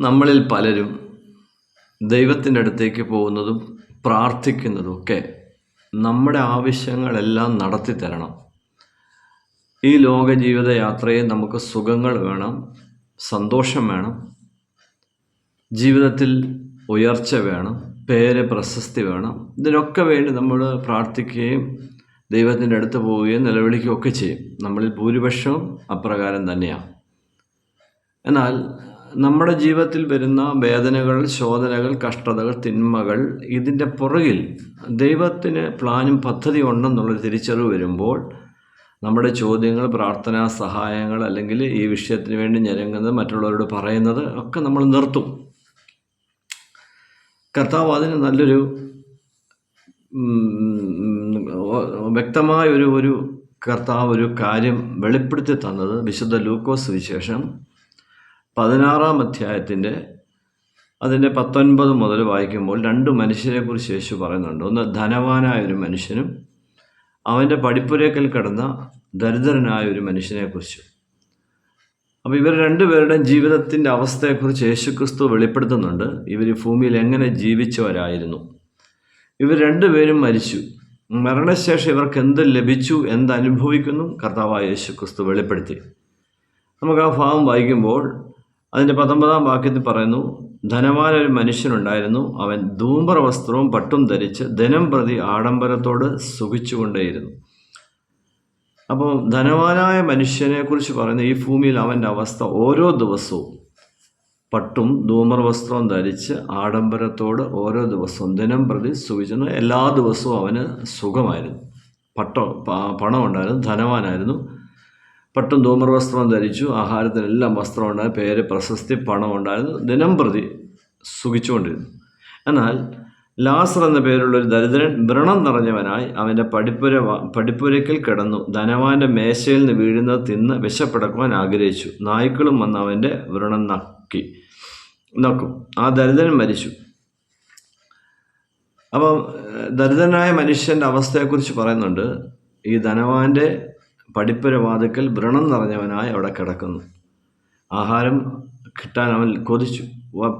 നമ്മളിൽ പലരും ദൈവത്തിന്റെ അടുത്തേക്ക് പോകുന്നതും പ്രാർത്ഥിക്കുന്നതും ഒക്കെ നമ്മുടെ ആവശ്യങ്ങളെല്ലാം നടത്തി തരണം. ഈ ലോക ജീവിത യാത്രയിൽ നമുക്ക് സുഖങ്ങൾ വേണം സന്തോഷം വേണം ജീവിതത്തിൽ ഉയർച്ച വേണം പേര് പ്രശസ്തി വേണം. ഇതിനൊക്കെ വേണ്ടി നമ്മൾ പ്രാർത്ഥിക്കുകയും ദൈവത്തിന്റെ അടുത്ത് പോവുകയും നിലവിളിക്കുകയൊക്കെ ചെയ്യും. നമ്മളിൽ ഭൂരിപക്ഷവും അപ്രകാരം തന്നെയാണ്. എന്നാൽ നമ്മുടെ ജീവിതത്തിൽ വരുന്ന വേദനകൾ ശോധനകൾ കഷ്ടതകൾ തിന്മകൾ ഇതിന്റെ പുറകിൽ ദൈവത്തിന് പ്ലാനും പദ്ധതി ഉണ്ടെന്നുള്ളൊരു തിരിച്ചറിവ് വരുമ്പോൾ നമ്മുടെ ചോദ്യങ്ങൾ പ്രാർത്ഥനാ സഹായങ്ങൾ അല്ലെങ്കിൽ ഈ വിഷയത്തിന് വേണ്ടി ഞരങ്ങുന്നത് മറ്റുള്ളവരോട് പറയുന്നത് ഒക്കെ നമ്മൾ നിർത്തും. കർത്താവ് അതിന് നല്ലൊരു വ്യക്തമായ ഒരു ഒരു കർത്താവ് ഒരു കാര്യം വെളിപ്പെടുത്തി തന്നത് വിശുദ്ധ ലൂക്കോസ് വിശേഷം പതിനാറാം അധ്യായത്തിന്റെ അതിന്റെ പത്തൊൻപത് മുതൽ വായിക്കുമ്പോൾ രണ്ട് മനുഷ്യരെക്കുറിച്ച് യേശു പറയുന്നുണ്ട്. ഒന്ന് ധനവാനായ ഒരു മനുഷ്യനും അവന്റെ പഠിപ്പുരേക്കൽ കിടന്ന ദരിദ്രനായ ഒരു മനുഷ്യനെക്കുറിച്ചും. അപ്പോൾ ഇവർ രണ്ടുപേരുടെയും ജീവിതത്തിന്റെ അവസ്ഥയെക്കുറിച്ച് യേശുക്രിസ്തു വെളിപ്പെടുത്തുന്നുണ്ട്. ഇവർ ഭൂമിയിൽ എങ്ങനെ ജീവിച്ചവരായിരുന്നു? ഇവർ രണ്ടുപേരും മരിച്ചു. മരണശേഷം ഇവർക്ക് എന്ത് ലഭിച്ചു എന്തനുഭവിക്കുന്നു കർത്താവായ യേശുക്രിസ്തു വെളിപ്പെടുത്തി. നമുക്ക് ആ ഭാവം വായിക്കുമ്പോൾ അതിന്റെ പത്തൊമ്പതാം വാക്യത്തിൽ പറയുന്നു ധനവാന ഒരു മനുഷ്യനുണ്ടായിരുന്നു. അവൻ ധൂമ്പറ വസ്ത്രവും പട്ടും ധരിച്ച് ദിനം പ്രതി ആഡംബരത്തോട് സുഖിച്ചുകൊണ്ടേയിരുന്നു. അപ്പോൾ ധനവാനായ മനുഷ്യനെക്കുറിച്ച് പറയുന്ന ഈ ഭൂമിയിൽ അവന്റെ അവസ്ഥ ഓരോ ദിവസവും പട്ടും ധൂമർ വസ്ത്രവും ധരിച്ച് ആഡംബരത്തോട് ഓരോ ദിവസവും ദിനം പ്രതി സുഖിച്ചിരുന്നു. എല്ലാ ദിവസവും അവന് സുഖമായിരുന്നു. പട്ടോ പണം ഉണ്ടായിരുന്നു ധനവാനായിരുന്നു. പട്ടും ധൂമർ വസ്ത്രം ധരിച്ചു ആഹാരത്തിനെല്ലാം വസ്ത്രം ഉണ്ടായി പേര് പ്രശസ്തി പണം ഉണ്ടായിരുന്നു ദിനം പ്രതി സുഖിച്ചുകൊണ്ടിരുന്നു. എന്നാൽ ലാസർ എന്ന പേരുള്ള ഒരു ദരിദ്രൻ വ്രണം നിറഞ്ഞവനായി അവന്റെ പഠിപ്പുര പഠിപ്പുരയ്ക്കൽ കിടന്നു. ധനവാന്റെ മേശയിൽ നിന്ന് വീഴുന്നത് തിന്ന് വിശപ്പടക്കുവാൻ ആഗ്രഹിച്ചു. നായ്ക്കളും വന്ന് അവന്റെ വ്രണം നക്കി നക്കും. ആ ദരിദ്രൻ മരിച്ചു. അപ്പം ദരിദ്രനായ മനുഷ്യന്റെ അവസ്ഥയെക്കുറിച്ച് പറയുന്നുണ്ട്. ഈ ധനവാന്റെ പഠിപ്പുര വാതുക്കൽ വ്രണം നിറഞ്ഞവനായി അവിടെ കിടക്കുന്നു. ആഹാരം കിട്ടാൻ അവൻ കൊതിച്ചു.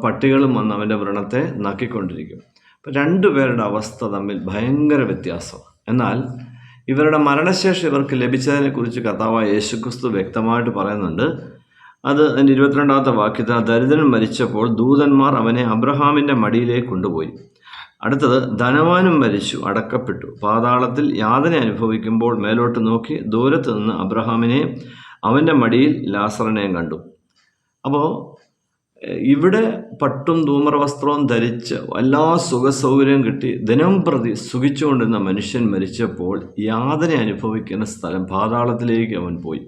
പട്ടികളും വന്ന് അവന്റെ വ്രണത്തെ നക്കിക്കൊണ്ടിരിക്കും. അപ്പം രണ്ടുപേരുടെ അവസ്ഥ തമ്മിൽ ഭയങ്കര വ്യത്യാസമാണ് എന്നാൽ ഇവരുടെ മരണശേഷം ഇവർക്ക് ലഭിച്ചതിനെക്കുറിച്ച് കഥാവായ യേശുക്രിസ്തു വ്യക്തമായിട്ട് പറയുന്നുണ്ട്. അത് അതിന്റെ ഇരുപത്തിരണ്ടാമത്തെ വാക്യത്തിൽ ദരിദ്രൻ മരിച്ചപ്പോൾ ദൂതന്മാർ അവനെ അബ്രഹാമിന്റെ മടിയിലേക്ക് കൊണ്ടുപോയി. അടുത്തത് ധനവാനും മരിച്ചു അടക്കപ്പെട്ടു. പാതാളത്തിൽ യാതന അനുഭവിക്കുമ്പോൾ മേലോട്ട് നോക്കി ദൂരത്ത് നിന്ന് അബ്രഹാമിനെ അവന്റെ മടിയിൽ ലാസറിനെയും കണ്ടു. അപ്പോൾ ഇവിടെ പട്ടും ധൂമറ വസ്ത്രവും ധരിച്ച് എല്ലാ സുഖസൗകര്യവും കിട്ടി ദിനം പ്രതി സുഖിച്ചുകൊണ്ടിരുന്ന മനുഷ്യൻ മരിച്ചപ്പോൾ യാതന അനുഭവിക്കുന്ന സ്ഥലം പാതാളത്തിലേക്ക് അവൻ പോയി.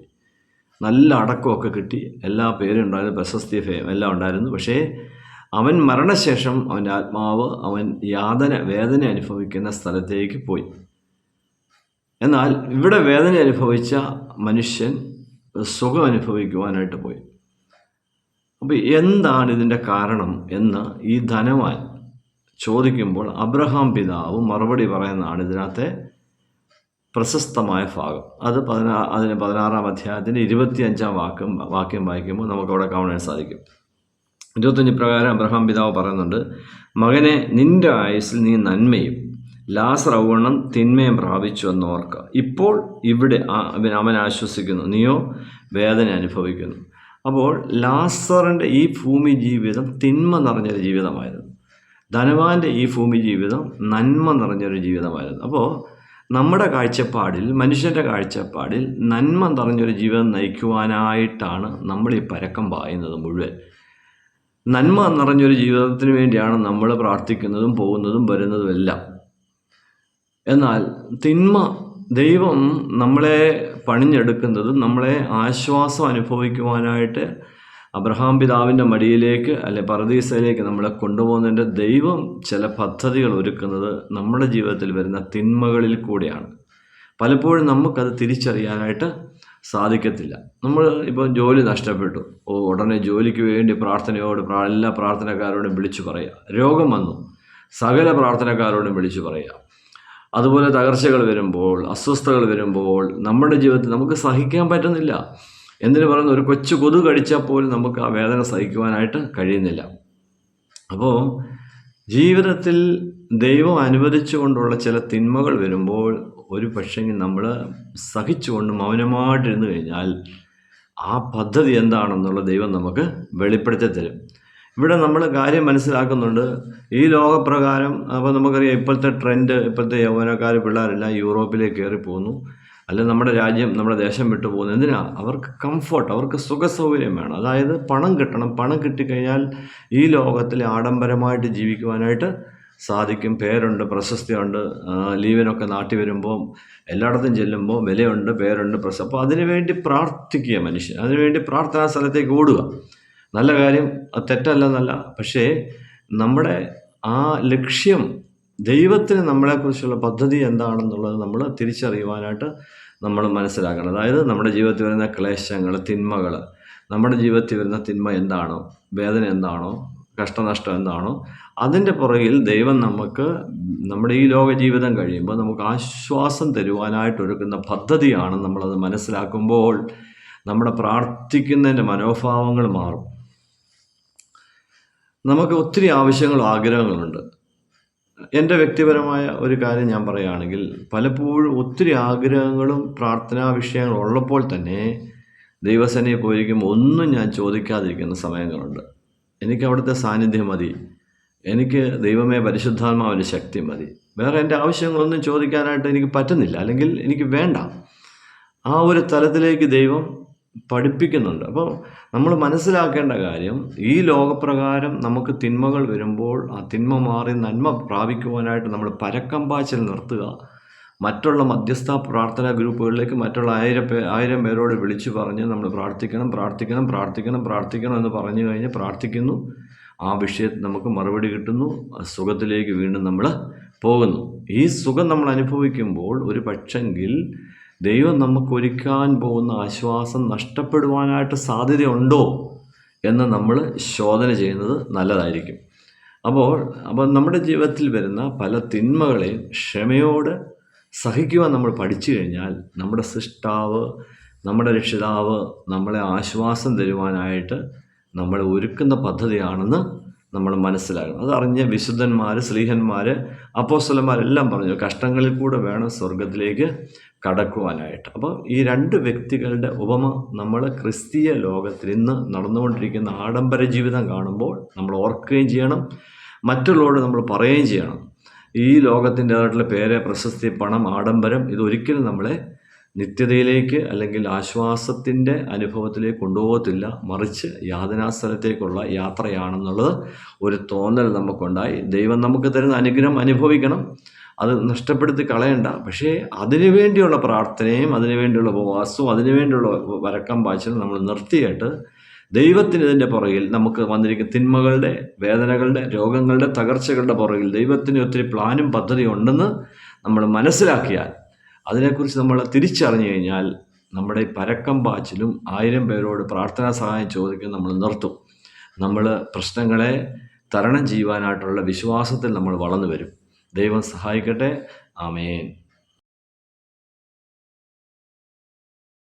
നല്ല അടക്കമൊക്കെ കിട്ടി എല്ലാ പേരും ഉണ്ടായിരുന്നു പ്രശസ്തി ഫേം എല്ലാം ഉണ്ടായിരുന്നു. പക്ഷേ അവൻ മരണശേഷം അവന്റെ ആത്മാവ് അവൻ യാതന വേദന അനുഭവിക്കുന്ന സ്ഥലത്തേക്ക് പോയി. എന്നാൽ ഇവിടെ വേദന അനുഭവിച്ച മനുഷ്യൻ സുഖം അനുഭവിക്കുവാനായിട്ട് പോയി. അപ്പോൾ എന്താണ് ഇതിന്റെ കാരണം എന്ന് ഈ ധനവാൻ ചോദിക്കുമ്പോൾ അബ്രഹാം പിതാവ് മറുപടി പറയുന്നതാണ് ഇതിനകത്തെ പ്രശസ്തമായ ഭാഗം. അത് പതിനാ അതിന് പതിനാറാം അധ്യായത്തിന്റെ ഇരുപത്തിയഞ്ചാം വാക്യം വാക്യം വായിക്കുമ്പോൾ നമുക്കവിടെ കാണാൻ സാധിക്കും. ഇരുപത്തഞ്ച് പ്രകാരം അബ്രഹാം പിതാവ് പറയുന്നുണ്ട് മകനെ നിന്റെ ആയുസ്സിൽ നീ നന്മയും ലാസർ ഔവണ്ണം തിന്മയും പ്രാപിച്ചു എന്ന് ഓർക്കുക ഇപ്പോൾ ഇവിടെ അവൻ ആശ്വസിക്കുന്നു. നീയോ വേദന അനുഭവിക്കുന്നു. അപ്പോൾ ലാസറിന്റെ ഈ ഭൂമി ജീവിതം തിന്മ നിറഞ്ഞൊരു ജീവിതമായിരുന്നു. ധനവാന്റെ ഈ ഭൂമി ജീവിതം നന്മ നിറഞ്ഞൊരു ജീവിതമായിരുന്നു. അപ്പോൾ നമ്മുടെ കാഴ്ചപ്പാടിൽ മനുഷ്യന്റെ കാഴ്ചപ്പാടിൽ നന്മ നിറഞ്ഞൊരു ജീവിതം നയിക്കുവാനായിട്ടാണ് നമ്മൾ ഈ പരക്കം പായുന്നത് മുഴുവൻ. നന്മ നിറഞ്ഞൊരു ജീവിതത്തിന് വേണ്ടിയാണ് നമ്മൾ പ്രാർത്ഥിക്കുന്നതും പോകുന്നതും വരുന്നതും എല്ലാം. എന്നാൽ തിന്മ ദൈവം നമ്മളെ പണിഞ്ഞെടുക്കുന്നതും നമ്മളെ ആശ്വാസം അനുഭവിക്കുവാനായിട്ട് അബ്രഹാം പിതാവിന്റെ മടിയിലേക്ക് അല്ലെ പറദീസയിലേക്ക് നമ്മളെ കൊണ്ടുപോകുന്നതിന്റെ ദൈവം ചില പദ്ധതികൾ ഒരുക്കുന്നത് നമ്മുടെ ജീവിതത്തിൽ വരുന്ന തിന്മകളിൽ കൂടെയാണ്. പലപ്പോഴും നമുക്കത് തിരിച്ചറിയാനായിട്ട് സാധിക്കത്തില്ല. നമ്മൾ ഇപ്പോൾ ജോലി നഷ്ടപ്പെട്ടു. ഓ ഉടനെ ജോലിക്ക് വേണ്ടി പ്രാർത്ഥനയോട് എല്ലാ പ്രാർത്ഥനക്കാരോടും വിളിച്ചു പറയുക രോഗം വന്നു. സകല പ്രാർത്ഥനക്കാരോടും വിളിച്ചു പറയുക അതുപോലെ തകർച്ചകൾ വരുമ്പോൾ അസ്വസ്ഥതകൾ വരുമ്പോൾ നമ്മുടെ ജീവിതത്തിൽ നമുക്ക് സഹിക്കാൻ പറ്റുന്നില്ല. എന്തിനു പറയുന്ന? ഒരു കൊച്ചു കൊതു കടിച്ചാൽ പോലും നമുക്ക് ആ വേദന സഹിക്കുവാനായിട്ട് കഴിയുന്നില്ല. അപ്പോൾ ജീവിതത്തിൽ ദൈവം അനുവദിച്ചുകൊണ്ടുള്ള ചില തിന്മകൾ വരുമ്പോൾ ഒരു പക്ഷെങ്കിൽ നമ്മൾ സഹിച്ചുകൊണ്ട് മൗനമായിട്ടിരുന്നു കഴിഞ്ഞാൽ ആ പദ്ധതി എന്താണെന്നുള്ള ദൈവം നമുക്ക് വെളിപ്പെടുത്തി തരും. ഇവിടെ നമ്മൾ കാര്യം മനസ്സിലാക്കുന്നുണ്ട്. ഈ ലോകപ്രകാരം അപ്പോൾ നമുക്കറിയാം ഇപ്പോഴത്തെ ട്രെൻഡ് ഇപ്പോഴത്തെ യൗവനക്കാർ പിള്ളേരെല്ലാം യൂറോപ്പിലേക്ക് കയറി പോകുന്നു അല്ല നമ്മുടെ രാജ്യം നമ്മുടെ ദേശം വിട്ടു പോകുന്നു. എന്തിനാ? അവർക്ക് കംഫർട്ട് അവർക്ക് സുഖസൗകര്യം വേണം. അതായത് പണം കിട്ടണം. പണം കിട്ടിക്കഴിഞ്ഞാൽ ഈ ലോകത്തിൽ ആഡംബരമായിട്ട് ജീവിക്കുവാനായിട്ട് സാധിക്കും പേരുണ്ട് പ്രശസ്തിയുണ്ട്. ലീവിനൊക്കെ നാട്ടിൽ വരുമ്പോൾ എല്ലായിടത്തും ചെല്ലുമ്പോൾ വിലയുണ്ട് പേരുണ്ട് പ്രശസ്തി അപ്പോൾ അതിനുവേണ്ടി പ്രാർത്ഥിക്കുക മനുഷ്യൻ. അതിനുവേണ്ടി പ്രാർത്ഥനാ സ്ഥലത്തേക്ക് ഓടുക. നല്ല കാര്യം അത് തെറ്റല്ലെന്നല്ല. പക്ഷേ നമ്മുടെ ആ ലക്ഷ്യം ദൈവത്തിന് നമ്മളെക്കുറിച്ചുള്ള പദ്ധതി എന്താണെന്നുള്ളത് നമ്മൾ തിരിച്ചറിയുവാനായിട്ട് നമ്മൾ മനസ്സിലാക്കണം. അതായത് നമ്മുടെ ജീവിതത്തിൽ വരുന്ന ക്ലേശങ്ങൾ തിന്മകൾ നമ്മുടെ ജീവിതത്തിൽ വരുന്ന തിന്മ എന്താണോ വേദന എന്താണോ കഷ്ടനഷ്ടം എന്താണോ അതിന്റെ പുറകിൽ ദൈവം നമുക്ക് നമ്മുടെ ഈ ലോക ജീവിതം കഴിയുമ്പോൾ നമുക്ക് ആശ്വാസം തരുവാനായിട്ട് ഒരുക്കുന്ന പദ്ധതിയാണ് നമ്മളത് മനസ്സിലാക്കുമ്പോൾ നമ്മുടെ പ്രാർത്ഥിക്കുന്നതിന്റെ മനോഭാവങ്ങൾ മാറും. നമുക്ക് ഒത്തിരി ആവശ്യങ്ങളും ആഗ്രഹങ്ങളുണ്ട്. എന്റെ വ്യക്തിപരമായ ഒരു കാര്യം ഞാൻ പറയുകയാണെങ്കിൽ പലപ്പോഴും ഒത്തിരി ആഗ്രഹങ്ങളും പ്രാർത്ഥനാ വിഷയങ്ങളും ഉള്ളപ്പോൾ തന്നെ ദൈവസേനയെ പോയിരിക്കുമ്പോൾ ഒന്നും ഞാൻ ചോദിക്കാതിരിക്കുന്ന സമയങ്ങളുണ്ട്. എനിക്ക് അവിടുത്തെ സാന്നിധ്യം മതി. എനിക്ക് ദൈവമേ പരിശുദ്ധാത്മാവിന്റെ ശക്തി മതി. വേറെ എന്റെ ആവശ്യങ്ങളൊന്നും ചോദിക്കാനായിട്ട് എനിക്ക് പറ്റുന്നില്ല. അല്ലെങ്കിൽ എനിക്ക് വേണ്ട. ആ ഒരു തലത്തിലേക്ക് ദൈവം പഠിപ്പിക്കുന്നുണ്ട്. അപ്പോൾ നമ്മൾ മനസ്സിലാക്കേണ്ട കാര്യം ഈ ലോകപ്രകാരം നമുക്ക് തിന്മകൾ വരുമ്പോൾ ആ തിന്മ മാറി നന്മ പ്രാപിക്കുവാനായിട്ട് നമ്മൾ പരക്കം പാച്ചിൽ നിർത്തുക. മറ്റുള്ള മധ്യസ്ഥ പ്രാർത്ഥനാ ഗ്രൂപ്പുകളിലേക്ക് മറ്റുള്ള ആയിരം പേ ആയിരം പേരോട് വിളിച്ചു പറഞ്ഞ് നമ്മൾ പ്രാർത്ഥിക്കണം പ്രാർത്ഥിക്കണം പ്രാർത്ഥിക്കണം പ്രാർത്ഥിക്കണം എന്ന് പറഞ്ഞു കഴിഞ്ഞ് പ്രാർത്ഥിക്കുന്നു. ആ വിഷയത്തിൽ നമുക്ക് മറുപടി കിട്ടുന്നു. സുഖത്തിലേക്ക് വീണ്ടും നമ്മൾ പോകുന്നു. ഈ സുഖം നമ്മൾ അനുഭവിക്കുമ്പോൾ ഒരു പക്ഷെങ്കിൽ ദൈവം നമുക്കൊരുക്കാൻ പോകുന്ന ആശ്വാസം നഷ്ടപ്പെടുവാനായിട്ട് സാധ്യതയുണ്ടോ എന്ന് നമ്മൾ ശോധന ചെയ്യുന്നത് നല്ലതായിരിക്കും. അപ്പോൾ അപ്പോൾ നമ്മുടെ ജീവിതത്തിൽ വരുന്ന പല തിന്മകളെയും ക്ഷമയോട് സഹിക്കുവാൻ നമ്മൾ പഠിച്ചു കഴിഞ്ഞാൽ നമ്മുടെ സൃഷ്ടാവ് നമ്മുടെ രക്ഷിതാവ് നമ്മളെ ആശ്വാസം തരുവാനായിട്ട് നമ്മളെ ഒരുക്കുന്ന പദ്ധതിയാണെന്ന് നമ്മൾ മനസ്സിലാക്കണം. അതറിഞ്ഞ് വിശുദ്ധന്മാർ സ്ത്രീഹന്മാർ അപ്പോസ്വലന്മാരെല്ലാം പറഞ്ഞു കഷ്ടങ്ങളിൽ കൂടെ വേണം സ്വർഗത്തിലേക്ക് കടക്കുവാനായിട്ട്. അപ്പോൾ ഈ രണ്ട് വ്യക്തികളുടെ ഉപമ നമ്മൾ ക്രിസ്തീയ ലോകത്തിൽ ഇന്ന് നടന്നുകൊണ്ടിരിക്കുന്ന ആഡംബര ജീവിതം കാണുമ്പോൾ നമ്മൾ ഓർക്കുകയും ചെയ്യണം. മറ്റുള്ളവരോട് നമ്മൾ പറയുകയും ചെയ്യണം. ഈ ലോകത്തിന്റെതായിട്ടുള്ള പേര് പ്രശസ്തി പണം ആഡംബരം ഇതൊരിക്കലും നമ്മളെ നിത്യതയിലേക്ക് അല്ലെങ്കിൽ ആശ്വാസത്തിന്റെ അനുഭവത്തിലേക്ക് കൊണ്ടുപോകത്തില്ല. മറിച്ച് യാതനാസ്ഥലത്തേക്കുള്ള യാത്രയാണെന്നുള്ളത് ഒരു തോന്നൽ നമുക്കുണ്ടായി. ദൈവം നമുക്ക് തരുന്ന അനുഗ്രഹം അനുഭവിക്കണം. അത് നഷ്ടപ്പെടുത്തി കളയണ്ട. പക്ഷേ അതിനുവേണ്ടിയുള്ള പ്രാർത്ഥനയും അതിനുവേണ്ടിയുള്ള ഉപവാസവും അതിനു വേണ്ടിയുള്ള വരക്കം പാച്ചിലും നമ്മൾ നിർത്തിയിട്ട് ദൈവത്തിന് ഇതിന്റെ പുറകിൽ നമുക്ക് വന്നിരിക്കുന്ന തിന്മകളുടെ വേദനകളുടെ രോഗങ്ങളുടെ തകർച്ചകളുടെ പുറകിൽ ദൈവത്തിന് ഒത്തിരി പ്ലാനും പദ്ധതിയും ഉണ്ടെന്ന് നമ്മൾ മനസ്സിലാക്കിയാൽ അതിനെക്കുറിച്ച് നമ്മൾ തിരിച്ചറിഞ്ഞു കഴിഞ്ഞാൽ നമ്മുടെ പരക്കം പാച്ചിലും ആയിരം പേരോട് പ്രാർത്ഥനാ സഹായം ചോദിക്കാൻ നമ്മൾ നിർത്തും. നമ്മൾ പ്രശ്നങ്ങളെ തരണം ചെയ്യുവാനായിട്ടുള്ള വിശ്വാസത്തിൽ നമ്മൾ വളർന്നു വരും. ദൈവം സഹായിക്കട്ടെ. ആമേൻ.